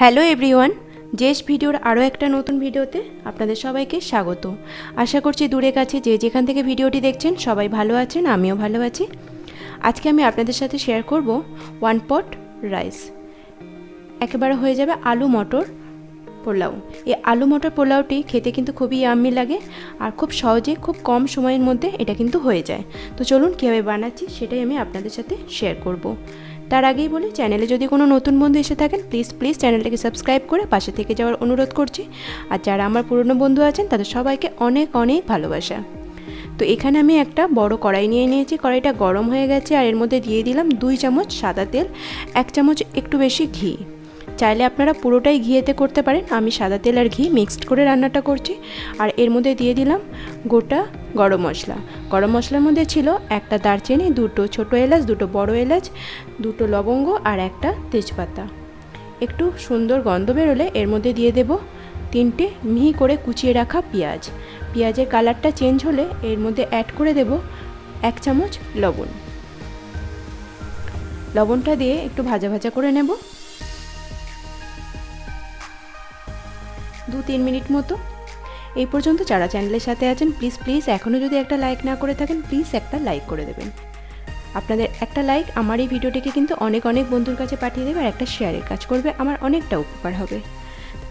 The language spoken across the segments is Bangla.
হ্যালো এভরিওয়ান, জেস ভিডিওর আরও একটা নতুন ভিডিওতে আপনাদের সবাইকে স্বাগত। আশা করছি দূরে কাছে যে যেখান থেকে ভিডিওটি দেখছেন সবাই ভালো আছেন, আমিও ভালো আছি। আজকে আমি আপনাদের সাথে শেয়ার করব ওয়ান পট রাইস একেবারে হয়ে যাবে আলু মটর পোলাও। এই আলু মটর পোলাওটি খেতে কিন্তু খুবই ইয়াম্মি লাগে আর খুব সহজে, খুব কম সময়ের মধ্যে এটা কিন্তু হয়ে যায়। তো চলুন কীভাবে বানাচ্ছি সেটাই আমি আপনাদের সাথে শেয়ার করব। তার আগেই বলি চ্যানেলে যদি কোনো নতুন বন্ধু এসে থাকেন প্লিজ প্লিজ চ্যানেলটাকে সাবস্ক্রাইব করে পাশে থেকে যাওয়ার অনুরোধ করছি। আর যারা আমার পুরনো বন্ধু আছেন, তাদের সবাইকে অনেক অনেক ভালোবাসা। তো এখানে আমি একটা বড় কড়াই নিয়ে নিয়েছি। কড়াইটা গরম হয়ে গেছে আর এর মধ্যে দিয়ে দিলাম দুই চামচ সাদা তেল, এক চামচ একটু বেশি ঘি। চাইলে আপনারা পুরোটাই ঘিয়েতে করতে পারেন। আমি সাদা তেল আর ঘি মিক্সড করে রান্নাটা করছি। আর এর মধ্যে দিয়ে দিলাম গোটা গরম মশলা। গরম মশলার মধ্যে ছিল একটা দারচিনি, দুটো ছোটো এলাচ, দুটো বড় এলাচ, দুটো লবঙ্গ আর একটা তেজপাতা। একটু সুন্দর গন্ধ বেরোলে এর মধ্যে দিয়ে দেব তিনটে মিহি করে কুচিয়ে রাখা পেঁয়াজ। পেঁয়াজের কালারটা চেঞ্জ হলে এর মধ্যে অ্যাড করে দেব এক চামচ লবণ। লবণটা দিয়ে একটু ভাজা ভাজা করে নেব। দু তিন মিনিট মতো। এই পর্যন্ত যারা চ্যানেলের সাথে আছেন প্লিজ প্লিজ এখনও যদি একটা লাইক না করে থাকেন প্লিজ একটা লাইক করে দেবেন। আপনাদের একটা লাইক আমার এই ভিডিওটিকে কিন্তু অনেক অনেক বন্ধুর কাছে পাঠিয়ে দেবে আর একটা শেয়ারের কাজ করবে। আমার অনেকটা উপকার হবে।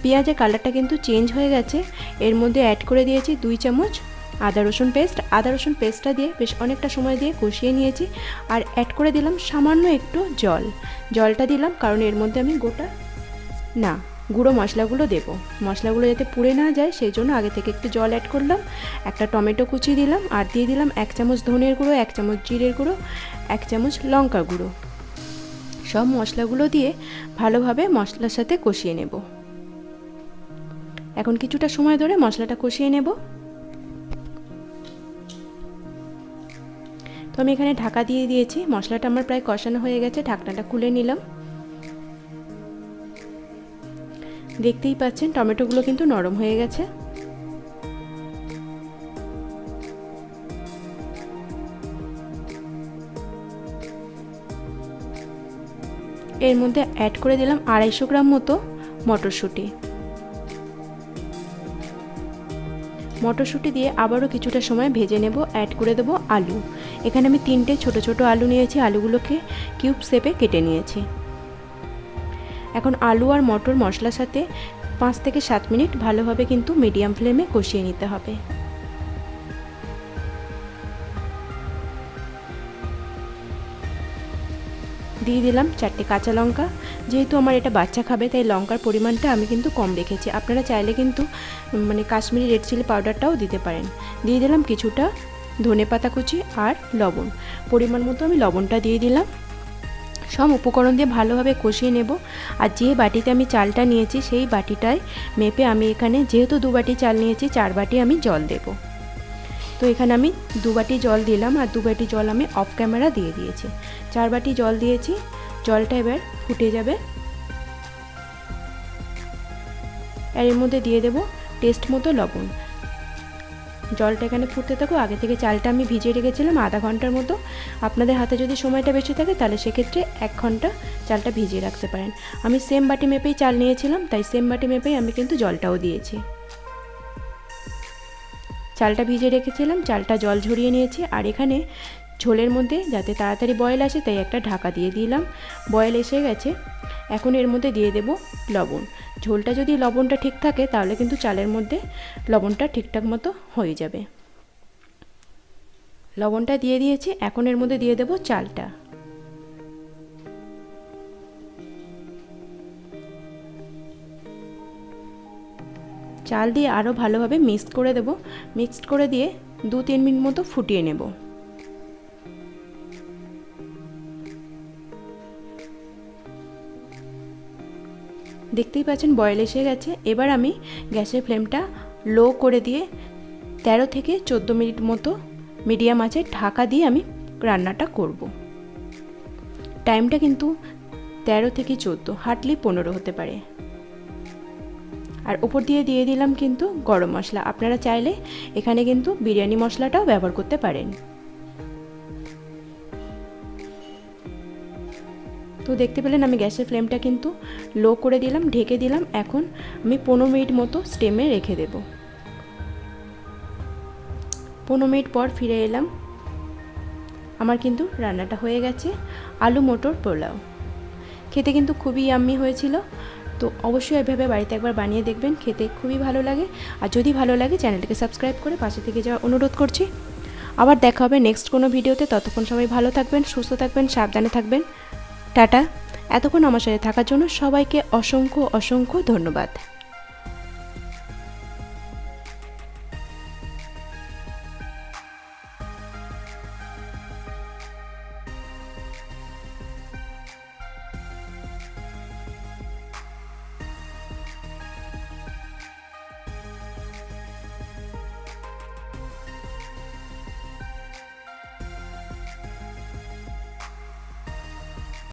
পেঁয়াজের কালারটা কিন্তু চেঞ্জ হয়ে গেছে। এর মধ্যে অ্যাড করে দিয়েছি দুই চামচ আদা রসুন পেস্ট আদা রসুন পেস্টটা দিয়ে বেশ অনেকটা সময় দিয়ে কষিয়ে নিয়েছি। আর অ্যাড করে দিলাম সামান্য একটু জল। জলটা দিলাম কারণ এর মধ্যে আমি গোটা না গুঁড়ো মশলাগুলো দেবো। মশলাগুলো যাতে পুড়ে না যায়, সেই জন্য আগে থেকে একটু জল অ্যাড করলাম। একটা টমেটো কুচি দিলাম, আর দিয়ে দিলাম এক চামচ ধনের গুঁড়ো, এক চামচ জিরের গুঁড়ো, এক চামচ লঙ্কা গুঁড়ো। সব মশলাগুলো দিয়ে ভালোভাবে মশলার সাথে কষিয়ে নেব। এখন কিছুটা সময় ধরে মশলাটা কষিয়ে নেব। তো আমি এখানে ঢাকা দিয়ে দিয়েছি। মশলাটা আমার প্রায় কষানো হয়ে গেছে, ঢাকনাটা খুলে নিলাম। দেখতেই পাচ্ছেন, টমেটোগুলো কিন্তু নরম হয়ে গেছে। এর মধ্যে অ্যাড করে দিলাম আড়াইশো গ্রাম মতো মটরশুঁটি। মটরশুঁটি দিয়ে আবারও কিছুটা সময় ভেজে নেব অ্যাড করে দেবো আলু। এখানে আমি তিনটে ছোট ছোট আলু নিয়েছি, আলুগুলোকে কিউব শেপে কেটে নিয়েছি। এখন আলু আর মটর মশলার সাথে পাঁচ থেকে সাত মিনিট ভালোভাবে কিন্তু মিডিয়াম ফ্লেমে কষিয়ে নিতে হবে। দিয়ে দিলাম চারটে কাঁচা লঙ্কা। যেহেতু আমার এটা বাচ্চা খাবে, তাই লঙ্কার পরিমাণটা আমি কিন্তু কম রেখেছি। আপনারা চাইলে কিন্তু মানে কাশ্মীরি রেড চিলি পাউডারটাও দিতে পারেন। দিয়ে দিলাম কিছুটা ধনে পাতা কুচি আর লবণ। পরিমাণ মতো আমি লবণটা দিয়ে দিলাম। সব উপকরণ দিয়ে ভালোভাবে কষিয়ে নেব। আর যে বাটিতে আমি চালটা নিয়েছি, সেই বাটিটায় মেপে আমি এখানে যেহেতু দু বাটি চাল নিয়েছি, চার বাটি আমি জল দেব। তো এখানে আমি দু বাটি জল দিলাম আর দু বাটি জল আমি অফ ক্যামেরা দিয়ে দিয়েছি। চার বাটি জল দিয়েছি, জলটা এবার ফুটে যাবে। আর এর মধ্যে দিয়ে দেব টেস্ট মতো লবণ। জলটা এখানে ফুটতে থাকো আগে থেকে চালটা আমি ভিজিয়ে রেখেছিলাম আধা ঘণ্টার মতো। আপনাদের হাতে যদি সময়টা বেশি থাকে তাহলে সেক্ষেত্রে এক ঘণ্টা চালটা ভিজিয়ে রাখতে পারেন। আমি সেম বাটি মেপেই চাল নিয়েছিলাম, তাই সেম বাটি মেপেই আমি কিন্তু জলটাও দিয়েছি। চালটা ভিজে রেখেছিলাম, চালটা জল ঝরিয়ে নিয়েছি, আর এখানে ঝোলের মধ্যে যাতে তাড়াতাড়ি বয়েল আসে তাই একটা ঢাকা দিয়ে দিলাম। বয়েল এসে গেছে, এখন এর মধ্যে দিয়ে দেব লবণ। ঝোলটা যদি লবণটা ঠিক থাকে, তাহলে কিন্তু চালের মধ্যে লবণটা ঠিকঠাক মতো হয়ে যাবে। লবণটা দিয়ে দিয়েছি, এখন এর মধ্যে দিয়ে দেব চালটা। চাল দিয়ে আরও ভালোভাবে মিক্সড করে দেব। মিক্সড করে দিয়ে দু তিন মিনিট মতো ফুটিয়ে নেব। দেখতেই পাচ্ছেন বয়েল এসে গেছে। এবার আমি গ্যাসের ফ্লেমটা লো করে দিয়ে তেরো থেকে চোদ্দ মিনিট মতো মিডিয়াম আছে ঢাকা দিয়ে আমি রান্নাটা করব। টাইমটা কিন্তু তেরো থেকে চোদ্দ, হার্ডলি পনেরো হতে পারে। আর ওপর দিয়ে দিয়ে দিলাম কিন্তু গরম মশলা। আপনারা চাইলে এখানে কিন্তু বিরিয়ানি মশলাটাও ব্যবহার করতে পারেন। তো দেখতে পেলেন আমি গ্যাসের ফ্লেমটা কিন্তু লো করে দিলাম, ঢেকে দিলাম। এখন আমি পনেরো মিনিট মতো স্টেমে রেখে দেব। পনেরো মিনিট পর ফিরে এলাম। আমার কিন্তু রান্নাটা হয়ে গেছে, আলু মটর পোলাও। খেতে কিন্তু খুবই আম্মি হয়েছিল। তো অবশ্যই এভাবে বাড়িতে একবার বানিয়ে দেখবেন, খেতে খুবই ভালো লাগে। আর যদি ভালো লাগে, চ্যানেলটিকে সাবস্ক্রাইব করে পাশে থেকে যাওয়ার অনুরোধ করছি। আবার দেখা হবে নেক্সট কোনো ভিডিওতে। ততক্ষণ সবাই ভালো থাকবেন, সুস্থ থাকবেন, সাবধানে থাকবেন। টাটা। এতক্ষণ আমার সাথে থাকার জন্য সবাইকে অসংখ্য অসংখ্য ধন্যবাদ।